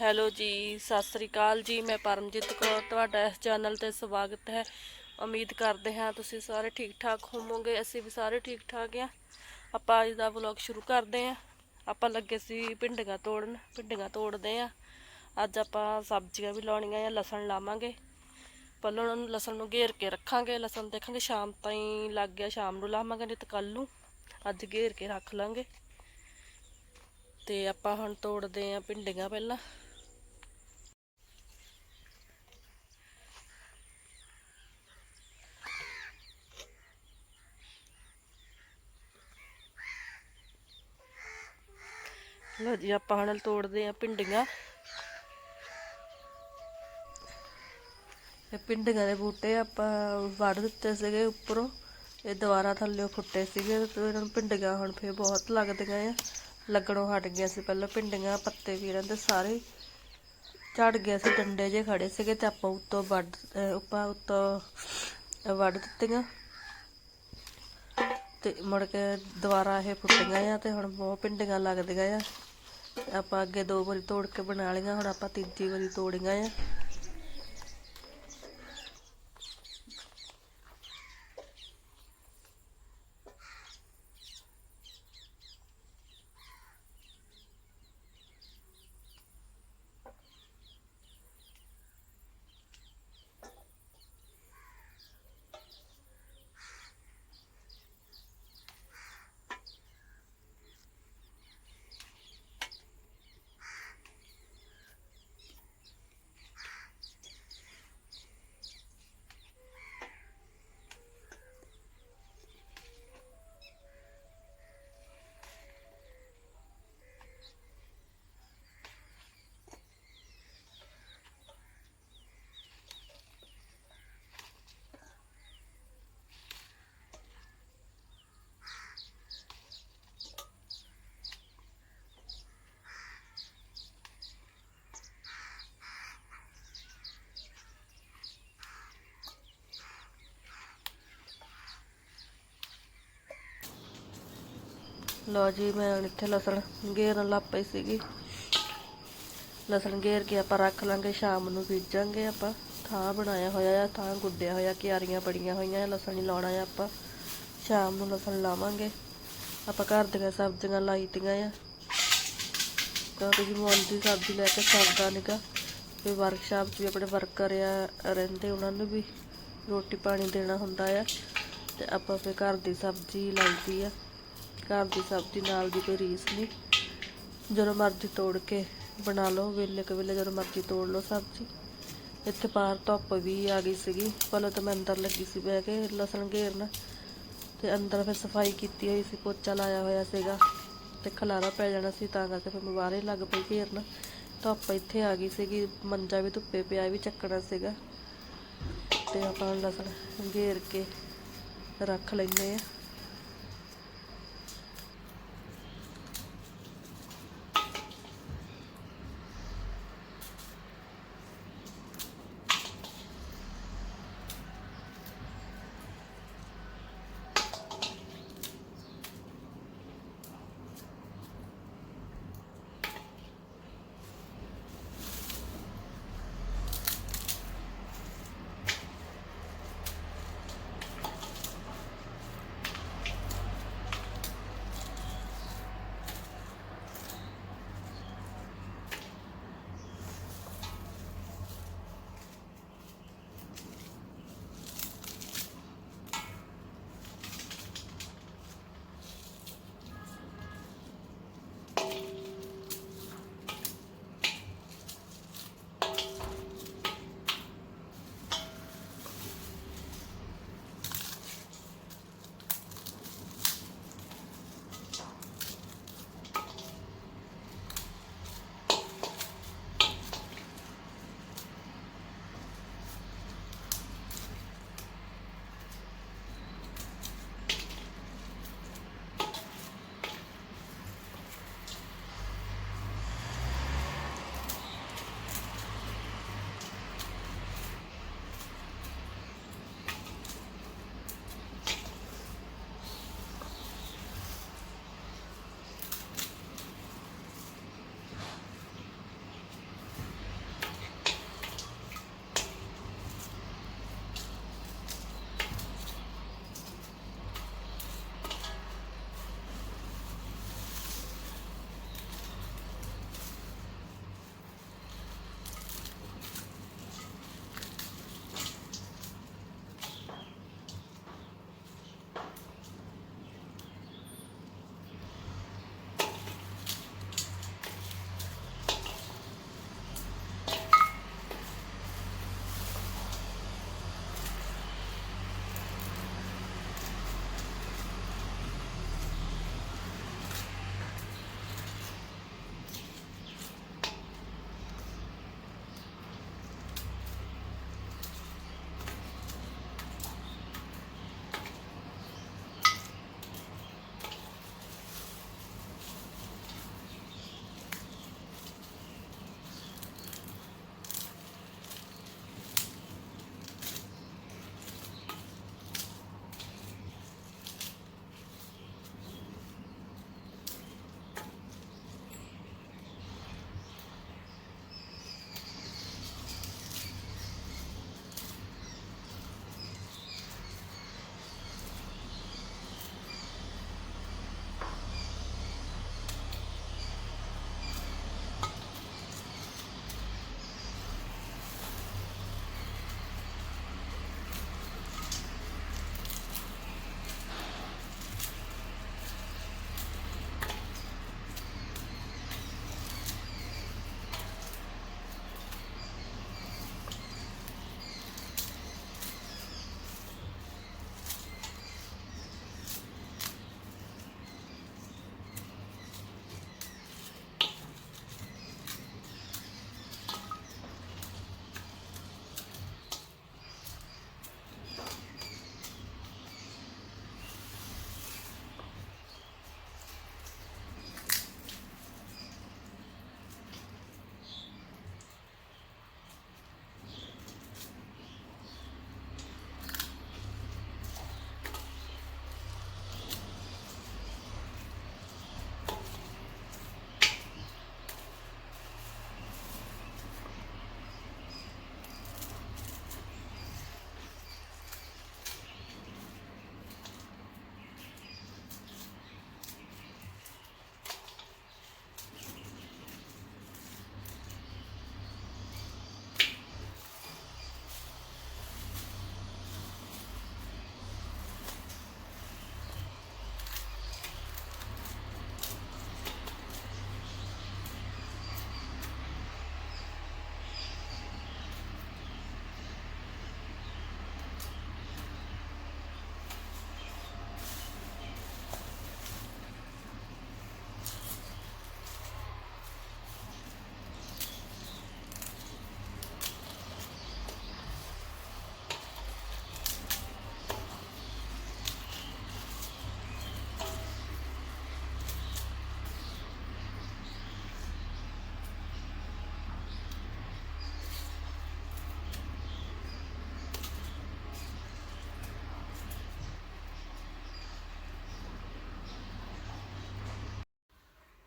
Hello ਜੀ, ਸਤਿ ਸ੍ਰੀ ਅਕਾਲ ਜੀ, ਮੈਂ ਪਰਮਜੀਤ ਕੌਰ, ਤੁਹਾਡਾ ਇਸ ਚੈਨਲ ਤੇ ਸਵਾਗਤ ਹੈ। ਉਮੀਦ ਕਰਦੇ ਹਾਂ ਤੁਸੀਂ ਸਾਰੇ ਠੀਕ ਠਾਕ ਹੋਵੋਗੇ, ਅਸੀਂ ਵੀ ਸਾਰੇ ਠੀਕ ਠਾਕ ਆ ਆਪਾਂ ਅੱਜ ਦਾ ਵਲੌਗ ਸ਼ੁਰੂ ਕਰਦੇ ਹਾਂ। ਆਪਾਂ ਲੱਗੇ ਸੀ ਭਿੰਡੀਆਂ ਤੋੜਨ, ਭਿੰਡੀਆਂ ਤੋੜਦੇ ਆ ਅੱਜ ਆਪਾਂ ਸਬਜ਼ੀਆਂ ਵੀ ਲਾਉਣੀਆਂ ਆ, ਲਸਣ ਲਾਵਾਂਗੇ। ਪਹਿਲਾਂ ਉਹਨਾਂ ਨੂੰ ਲਸਣ ਨੂੰ ਘੇਰ ਕੇ ਰੱਖਾਂਗੇ, ਲਸਣ ਦੇਖਾਂਗੇ ਸ਼ਾਮ ਤਾਈਂ ਲੱਗ ਗਿਆ, ਸ਼ਾਮ ਨੂੰ ਲਾਵਾਂਗੇ, ਨਹੀਂ ਤਾਂ ਕੱਲ ਨੂੰ ਅੱਜ ਘੇਰ ਕੇ ਰੱਖ ਲਾਂਗੇ। ਤੇ ਆਪਾਂ ਹੁਣ ਤੋੜਦੇ ਆਂ ਭਿੰਡੀਆਂ ਪਹਿਲਾਂ। ਲੋ ਜੀ ਆਪਾਂ ਹੁਣ ਤੋੜਦੇ ਆਂ ਭਿੰਡੀਆਂ। ਇਹ ਭਿੰਡੀਆਂ ਦੇ ਬੂਟੇ ਆਪਾਂ ਵੱਢ ਦਿੱਤੇ ਸੀਗੇ ਉੱਪਰੋਂ। ਇਹ ਦੁਬਾਰਾ ਥੱਲੇ ਫੁੱਟੇ ਸੀਗੇ ਤੇ ਇਹਨਾਂ ਨੂੰ ਭਿੰਡੀਆਂ ਹੁਣ ਫੇਰ ਬਹੁਤ ਲੱਗਦੀਆਂ ਆ। ਲੱਗਣੋਂ ਹਟ ਗਿਆ ਸੀ ਪਹਿਲਾਂ ਭਿੰਡੀਆਂ, ਪੱਤੇ ਵੀ ਇਹਨਾਂ ਦੇ ਸਾਰੇ ਝੜ ਗਿਆ ਸੀ, ਡੰਡੇ ਜੇ ਖੜੇ ਸੀਗੇ ਤੇ ਆਪਾਂ ਉੱਤੋਂ ਵੱਢ ਆਪਾਂ ਉੱਤੋਂ ਵੱਢ ਦਿੱਤੀਆਂ। ਤੇ ਮੁੜ ਕੇ ਦੁਬਾਰਾ ਇਹ ਫੁੱਟੀਆਂ ਆ ਤੇ ਹੁਣ ਬਹੁਤ ਭਿੰਡੀਆਂ ਲੱਗਦੀਆਂ ਆ। ਆਪਾਂ ਅੱਗੇ ਦੋ ਵਾਰੀ ਤੋੜ ਕੇ ਬਣਾ ਲਈਆਂ ਹੁਣ ਆਪਾਂ ਤੀਜੀ ਵਾਰੀ ਤੋੜੀਆਂ ਆ। ਲੋ ਜੀ, ਮੈਂ ਹੁਣ ਇੱਥੇ ਲਸਣ ਗੇਰਨ ਲੱਗ ਪਈ ਸੀਗੀ। ਲਸਣ ਗੇਰ ਕੇ ਆਪਾਂ ਰੱਖ ਲਾਂਗੇ, ਸ਼ਾਮ ਨੂੰ ਬੀਜਾਂਗੇ ਆਪਾਂ। ਥਾਂ ਬਣਾਇਆ ਹੋਇਆ ਆ, ਥਾਂ ਗੁੱਡਿਆ ਹੋਇਆ, ਕਿਆਰੀਆਂ ਬੜੀਆਂ ਹੋਈਆਂ ਆ, ਲਸਣ ਹੀ ਲਾਉਣਾ ਆ ਆਪਾਂ। ਸ਼ਾਮ ਨੂੰ ਲਸਣ ਲਾਵਾਂਗੇ। ਆਪਾਂ ਘਰ ਦੀਆਂ ਸਬਜ਼ੀਆਂ ਲਾਈਤੀਆਂ ਆ। ਕਿਉਂਕਿ ਜੀ ਮੁੱਲ ਦੀ ਸਬਜ਼ੀ ਲੈ ਕੇ ਸਰਦਾ ਨਿਕਾ ਵੀ ਵਰਕਸ਼ਾਪ 'ਚ ਵੀ ਆਪਣੇ ਵਰਕਰ ਆ, ਰਹਿੰਦੇ ਉਹਨਾਂ ਨੂੰ ਵੀ ਰੋਟੀ ਪਾਣੀ ਦੇਣਾ ਹੁੰਦਾ ਆ। ਤੇ ਆਪਾਂ ਫਿਰ ਘਰ ਦੀ ਸਬਜ਼ੀ ਲਾਈਦੀ ਆ। ਘਰ ਦੀ ਸਬਜ਼ੀ ਨਾਲ ਦੀ ਕੋਈ ਰੀਸ ਨਹੀਂ। ਜਦੋਂ ਮਰਜ਼ੀ ਤੋੜ ਕੇ ਬਣਾ ਲਓ, ਵੇਲੇ ਕੁ ਵੇਲੇ ਜਦੋਂ ਮਰਜ਼ੀ ਤੋੜ ਲਓ ਸਬਜ਼ੀ। ਇੱਥੇ ਬਾਹਰ ਧੁੱਪ ਵੀ ਆ ਗਈ ਸੀਗੀ, ਪਹਿਲਾਂ ਤਾਂ ਮੈਂ ਅੰਦਰ ਲੱਗੀ ਸੀ, ਬਹਿ ਕੇ ਲਸਣ ਘੇਰਨ ਤੇ ਅੰਦਰ ਫਿਰ ਸਫ਼ਾਈ ਕੀਤੀ ਹੋਈ ਸੀ, ਪੋਚਾ ਲਾਇਆ ਹੋਇਆ ਸੀਗਾ ਤੇ ਖਲਾਰਾ ਪੈ ਜਾਣਾ ਸੀ, ਤਾਂ ਕਰਕੇ ਫਿਰ ਮੈਂ ਬਾਹਰ ਹੀ ਲੱਗ ਪਈ ਘੇਰਨ। ਧੁੱਪ ਇੱਥੇ ਆ ਗਈ ਸੀਗੀ, ਮੰਜਾ ਵੀ ਧੁੱਪੇ ਪਿਆ ਵੀ ਚੱਕਣਾ ਸੀਗਾ। ਤੇ ਆਪਾਂ ਲਸਣ ਘੇਰ ਕੇ ਰੱਖ ਲੈਂਦੇ ਆ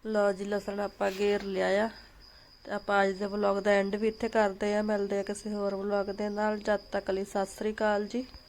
ਲਓ ਜੀ, ਲਸਣ ਆਪਾਂ ਗੇਰ ਲਿਆ ਆ। ਤੇ ਆਪਾਂ ਅੱਜ ਦੇ ਵਲੌਗ ਦਾ ਐਂਡ ਵੀ ਇੱਥੇ ਕਰਦੇ ਆ। ਮਿਲਦੇ ਆ ਕਿਸੇ ਹੋਰ ਵਲੌਗ ਦੇ ਨਾਲ। ਜਦ ਤੱਕ ਲਈ ਸਤਿ ਸ੍ਰੀ ਅਕਾਲ ਜੀ।